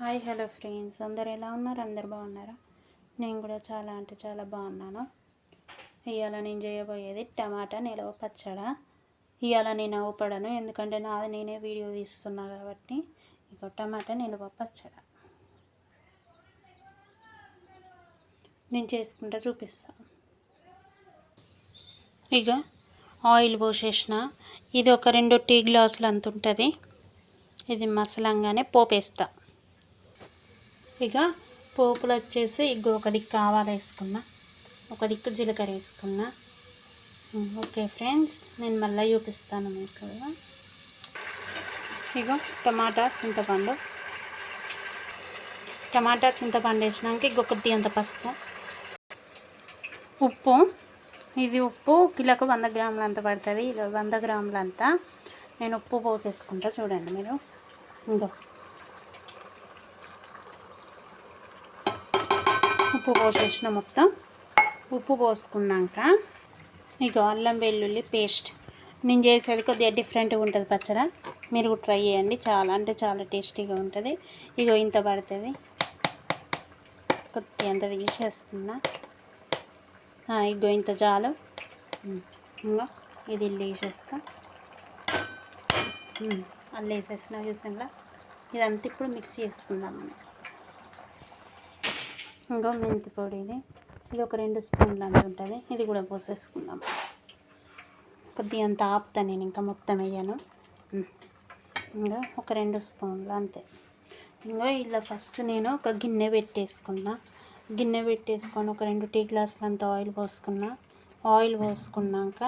Hi hello friends. అందరు ఎలా ఉన్నారు? అందరు బాగున్నారా? నేను కూడా చాలా అంటే చాలా బాగున్నాను. ఇవాళ నేను చేయబోయేది టమాటా నిలవ పచ్చడ. ఇవాళ నేను అవపడను ఎందుకంటే నాది నేనే వీడియో తీస్తున్నా కాబట్టి ఇక టమాటా నిలవ పచ్చడ. నేను చేసుకుంటా చూపిస్తాను ఇక ఆయిల్ పోసేసిన. ఇది ఒక రెండు టీ గ్లాసులు అంత ఉంటుంది. ఇది మసలంగానే పోపేస్తా. ఇక పోపులు వచ్చేసి ఇక ఒక దిక్కు ఆవాలు వేసుకున్నా ఒక దిక్కు జీలకర్ర వేసుకున్నా. ఓకే ఫ్రెండ్స్ నేను మళ్ళీ చూపిస్తాను మీకు ఇగో. టమాటా చింతపండు. టమాటా చింతపండు వేసినాక ఇంకొకటి అంత పసుపు. ఉప్పు ఇది ఉప్పు కిలోకు వంద గ్రాములు అంత పడుతుంది. ఇది వంద గ్రాములంతా నేను ఉప్పు పోసేసుకుంటా చూడండి మీరు. ఇంకో ఉప్పు పోసేసిన మొత్తం. ఉప్పు పోసుకున్నాక ఇక అల్లం వెల్లుల్లి పేస్ట్. నేను చేసేది కొద్దిగా డిఫరెంట్గా ఉంటుంది పచ్చడి. మీరు కూడా ట్రై చేయండి. చాలా అంటే చాలా టేస్టీగా ఉంటుంది. ఇగో ఇంత పడుతుంది. కొద్దిగా అంత తీసేస్తున్నా. ఇగో ఇంత చాలు. ఇంకా ఇది ఇల్లు వేసేస్తా అల్లు వేసేసిన చూసాక ఇదంతా ఇప్పుడు మిక్స్ చేసుకుందాం మనం. ఇంకో మెంతి పొడి ఇది. ఇది ఒక రెండు స్పూన్లు అంత ఉంటుంది. ఇది కూడా పోసేసుకుందాం. కొద్దిగా అంత ఆపుతా నేను ఇంకా మొత్తం వేయను. ఇంకా ఒక రెండు స్పూన్లు అంతే. ఇంకా ఇలా ఫస్ట్ నేను ఒక గిన్నె పెట్టేసుకున్నా. గిన్నె పెట్టేసుకొని ఒక రెండు టీ గ్లాసులు అంత ఆయిల్ పోసుకున్నా. ఆయిల్ పోసుకున్నాక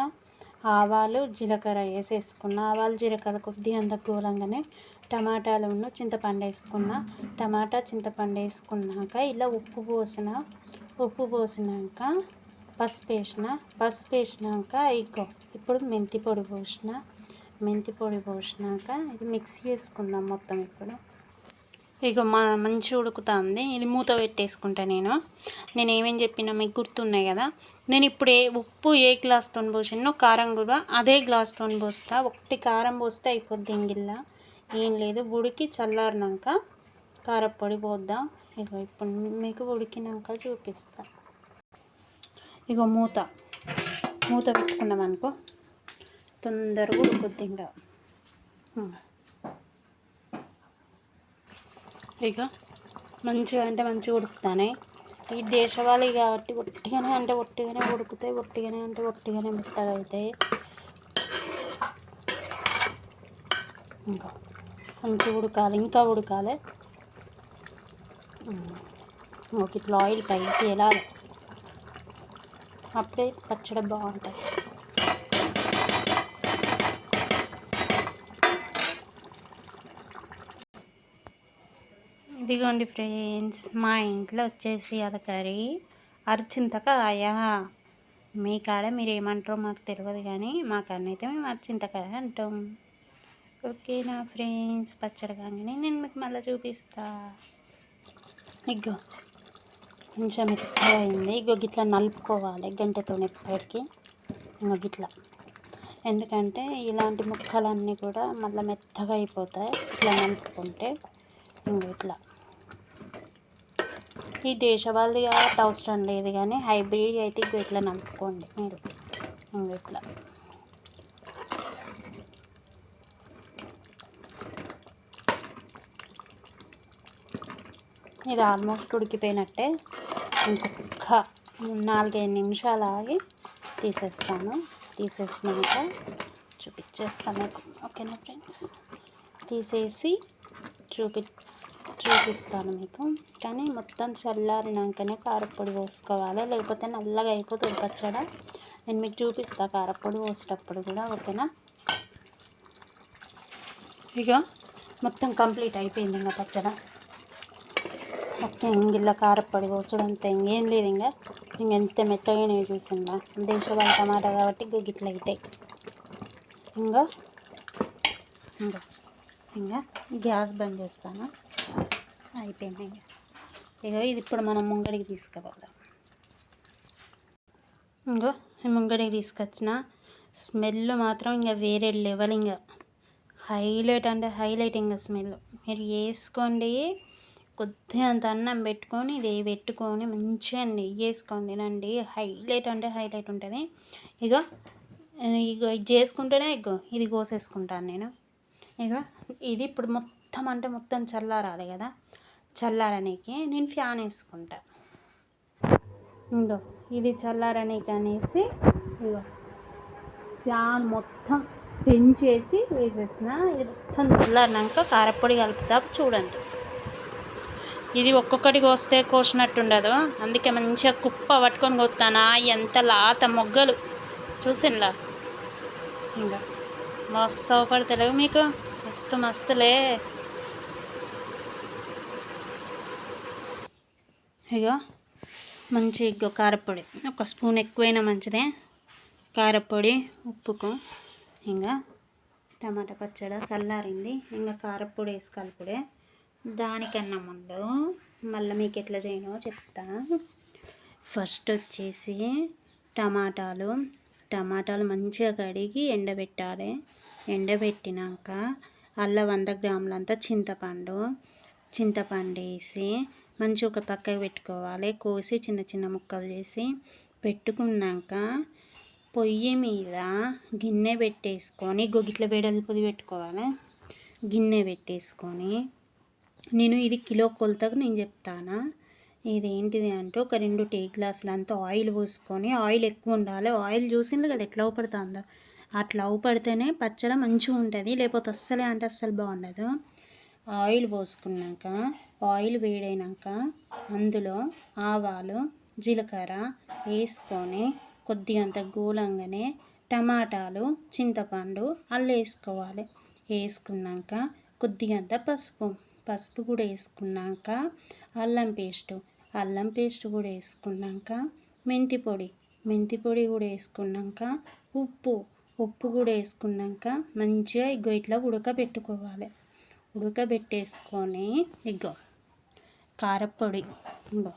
ఆవాలు జీలకర్ర వేసేసుకున్న. ఆవాలు జీలకర్ర కొద్దిగా అంత కూలంగానే టమాటాలు ఉన్న చింతపండు వేసుకున్న. టమాటా చింతపండు వేసుకున్నాక ఇలా ఉప్పు పోసిన ఉప్పు పోసినాక పసుపు వేసిన పసుపు వేసినాక ఇగో ఇప్పుడు మెంతి పొడి పోసిన మెంతి పొడి పోసినాక ఇది మిక్స్ చేసుకుందాం మొత్తం ఇప్పుడు. ఇక మా మంచిగా ఉడుకుతుంది. ఇది మూత పెట్టేసుకుంటా నేను. నేను ఏమేమి చెప్పినా మీకు గుర్తున్నాయి కదా. నేను ఇప్పుడు ఏ ఉప్పు ఏ గ్లాస్తో పోసినో కారం కూడా అదే గ్లాస్తో పోస్తా. ఒకటి కారం పోస్తే అయిపోద్ది ఇంగిల్లా. ఏం లేదు. ఉడికి చల్లారినాక కారపొడి పోద్దాం. ఇక ఇప్పుడు మీకు ఉడికినాక చూపిస్తా. ఇక మూత. మూత పెట్టుకున్నాం అనుకో తొందరగా ఉడుకుద్ది ఇంకా. ఇక మంచిగా అంటే మంచిగా ఉడుకుతానే. ఈ దేశవాళీ కాబట్టి ఒట్టిగానే అంటే ఒట్టిగానే ఉడుకుతాయి ఒట్టిగానే అంటే ఒట్టిగానే మెత్తగా అవుతాయి. ఇంకా. మంచిగా ఉడకాలి ఇంకా ఉడకాలి. ఒక ఇట్లా ఆయిల్ పైకి ఎలా అప్పుడే పచ్చడి బాగుంటుంది. ఇదిగోండి ఫ్రెండ్స్ మా ఇంట్లో వచ్చేసి అది కర్రీ అరచింతకాయ. మీ కాడ మీరు ఏమంటారో మాకు తెలియదు కానీ మా కన్నైతే మేము అరచింతకాయ అంటాం. ఓకే నా ఫ్రెండ్స్ పచ్చడి కాగానే నేను మీకు మళ్ళీ చూపిస్తా. ఇగ్గో కొంచెం ఎక్కువ అయింది. ఇగో గిట్లా నలుపుకోవాలి గంటతో ఎప్పటికి. ఇంకో గిట్లా. ఎందుకంటే ఇలాంటి ముక్కలన్నీ కూడా మళ్ళీ మెత్తగా అయిపోతాయి. ఇట్లా నలుపుకుంటే ఇంకో ఇట్లా. ఈ దేశవాళీ అవసరం లేదు కానీ హైబ్రిడ్ అయితే ఇక ఇట్లా నలుపుకోండి మీరు. ఇట్లా. ఇది ఆల్మోస్ట్ ఉడికిపోయినట్టే. ఇంకొక నాలుగైదు నిమిషాలు ఆగి తీసేస్తాను. తీసేసినాక చూపించేస్తాను మీకు. ఓకేనా ఫ్రెండ్స్? తీసేసి చూపి చూపిస్తాను మీకు. కానీ మొత్తం చల్లారినాకనే కారపొడి పోసుకోవాలి. లేకపోతే నల్లగా అయిపోతుంది పచ్చడ నేను మీకు చూపిస్తాను కారపొడి పోసేటప్పుడు కూడా ఓకేనా? ఇక మొత్తం కంప్లీట్ అయిపోయింది ఇంకా పచ్చడ. మొత్తం ఇంగిల్ల కారపొడి పోసడం అంత ఇంకేం లేదు ఇంకా ఇంక ఎంత మెత్తగానే చూసిందా. దేశవాళ టమాటా కాబట్టి గిట్ల అవుతాయి ఇంకా ఇంకా ఇంకా గ్యాస్ బంద్ చేస్తాను. అయిపోయింది ఇక. ఇది ఇప్పుడు మనం ముంగడికి తీసుకుపోదాం. ఇంకో ముంగడికి తీసుకొచ్చిన స్మెల్ మాత్రం ఇంకా వేరే లెవెల్ ఇంకా. హైలైట్ అంటే హైలైట్ ఇంకా స్మెల్. మీరు వేసుకోండి. కొద్దిగా అంత అన్నం పెట్టుకొని ఇది పెట్టుకొని మంచిగా నెయ్యి వేసుకొని తినండి. హైలైట్ అంటే హైలైట్ ఉంటుంది. ఇక ఇక ఇది చేసుకుంటేనే ఇగో ఇది కోసేసుకుంటాను నేను. ఇక ఇది ఇప్పుడు మొత్తం అంటే మొత్తం చల్లారాలి కదా. చల్లారనీకి నేను ఫ్యాన్ వేసుకుంటా. ఇంకో ఇది చల్లారనీకి అనేసి ఇగో ఫ్యాన్ మొత్తం పెంచేసి వేసేసిన. ఇది మొత్తం చల్లారినాక కారపొడి కలుపుతా. చూడండి. ఇది ఒక్కొక్కటి కోస్తే కోసినట్టుండదు. అందుకే మంచిగా కుప్ప పట్టుకొని కొత్తానా. ఎంత లాత మొగ్గలు. చూసినలా ఇంకా మస్తు అవపడతలేవు మీకు? మస్తు మస్తులే. ఇగో మంచి ఇగో కారపొడి. ఒక స్పూన్ ఎక్కువైనా మంచిదే. కారపొడి ఉప్పుకు. ఇంకా టమాటా పచ్చడి చల్లారింది ఇంకా కారపొడి వేసి కలుపుడే దానికన్నా ముందు మళ్ళీ మీకు ఎట్లా చేయనో చెప్తా. ఫస్ట్ వచ్చేసి టమాటాలు టమాటాలు మంచిగా కడిగి ఎండబెట్టాలి. ఎండబెట్టినాక అల్ల వంద గ్రాములంతా చింతపండు చింతపండు వేసి మంచి ఒక పక్కకు పెట్టుకోవాలి. కోసి చిన్న చిన్న ముక్కలు చేసి పెట్టుకున్నాక పొయ్యి మీద గిన్నె పెట్టేసుకొని గొగిట్ల వెడల్పుది పెట్టుకోవాలి. గిన్నె పెట్టేసుకొని నేను ఇది కిలో కొలతకు నేను చెప్తాను? ఇది ఏంటిది అంటే ఒక రెండు టీ గ్లాసులు అంతా ఆయిల్ పోసుకొని ఆయిల్ ఎక్కువ ఉండాలి. ఆయిల్ చూసింది కదా ఎట్లా ఊపడుతుందో అట్లా ఊపడితేనే పచ్చడి మంచిగా ఉంటుంది లేకపోతే అస్సలే అంటే అస్సలు బాగుండదు. ఆయిల్ పోసుకున్నాక ఆయిల్ వేడైనాక అందులో ఆవాలు జీలకర్ర వేసుకొని కొద్దిగంత గోలంగానే టమాటాలు చింతపండు అల్లు వేసుకోవాలి. వేసుకున్నాక కొద్దిగంత పసుపు పసుపు కూడా వేసుకున్నాక అల్లం పేస్టు అల్లం పేస్ట్ కూడా వేసుకున్నాక మెంతి పొడి మెంతి పొడి కూడా వేసుకున్నాక ఉప్పు ఉప్పు కూడా వేసుకున్నాక మంచిగా ఇగో ఇట్లా ఉడకబెట్టుకోవాలి. ఉడకబెట్టేసుకొని ఇగో కారపొడి ఇగో.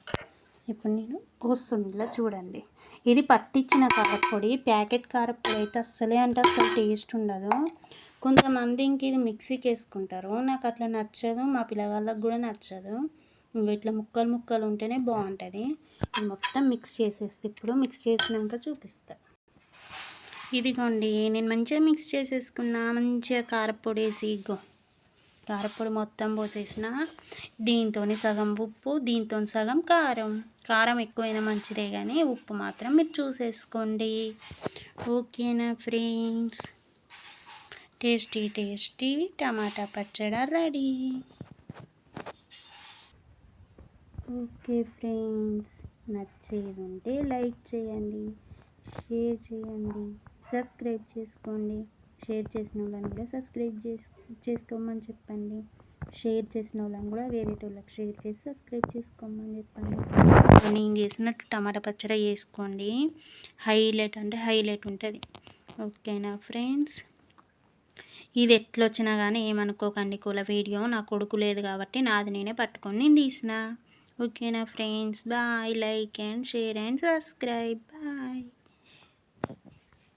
ఇప్పుడు నేను కోస్తుండేలా చూడండి. ఇది పట్టించిన కారపొడి ప్యాకెట్ కారపొడి అయితే అస్సలే అంటే అస్సలు టేస్ట్ ఉండదు. కొంతమంది ఇంక ఇది మిక్సీకి వేసుకుంటారు నాకు అట్లా నచ్చదు మా పిల్లగాళ్ళకి కూడా నచ్చదు. ఇట్లా ముక్కలు ముక్కలు ఉంటేనే బాగుంటుంది. మొత్తం మిక్స్ చేసేస్తే. ఇప్పుడు మిక్స్ చేసినాక చూపిస్తా. ఇదిగోండి నేను మంచిగా మిక్స్ చేసేసుకున్నా. మంచిగా కారపొడి వేసి ఇగో. కారపొడి మొత్తం పోసేసిన. దీంతో సగం ఉప్పు దీంతో సగం కారం. కారం ఎక్కువైనా మంచిదే కానీ ఉప్పు మాత్రం మీరు చూసేసుకోండి. ఓకేనా ఫ్రెండ్స్? టేస్టీ టేస్టీ టమాటా పచ్చడి రెడీ. ఓకే ఫ్రెండ్స్ నచ్చేది ఉంటే లైక్ చేయండి షేర్ చేయండి సబ్స్క్రైబ్ చేసుకోండి. షేర్ చేసిన వాళ్ళని కూడా సబ్స్క్రైబ్ చేసి చేసుకోమని చెప్పండి. షేర్ చేసిన వాళ్ళని కూడా వేరే వాళ్ళకి షేర్ చేసి సబ్స్క్రైబ్ చేసుకోమని చెప్పండి. నేను చేసినట్టు టమాటా పచ్చడి వేసుకోండి. హైలైట్ అంటే హైలైట్ ఉంటుంది. ఓకేనా ఫ్రెండ్స్? ఇది ఎట్లొచ్చినా కానీ ఏమనుకోకండి కుల వీడియో నా కొడుకు లేదు కాబట్టి నాది నేనే పట్టుకొని నేను తీసిన. ఓకేనా friends? Bye. Like and share and subscribe. Bye.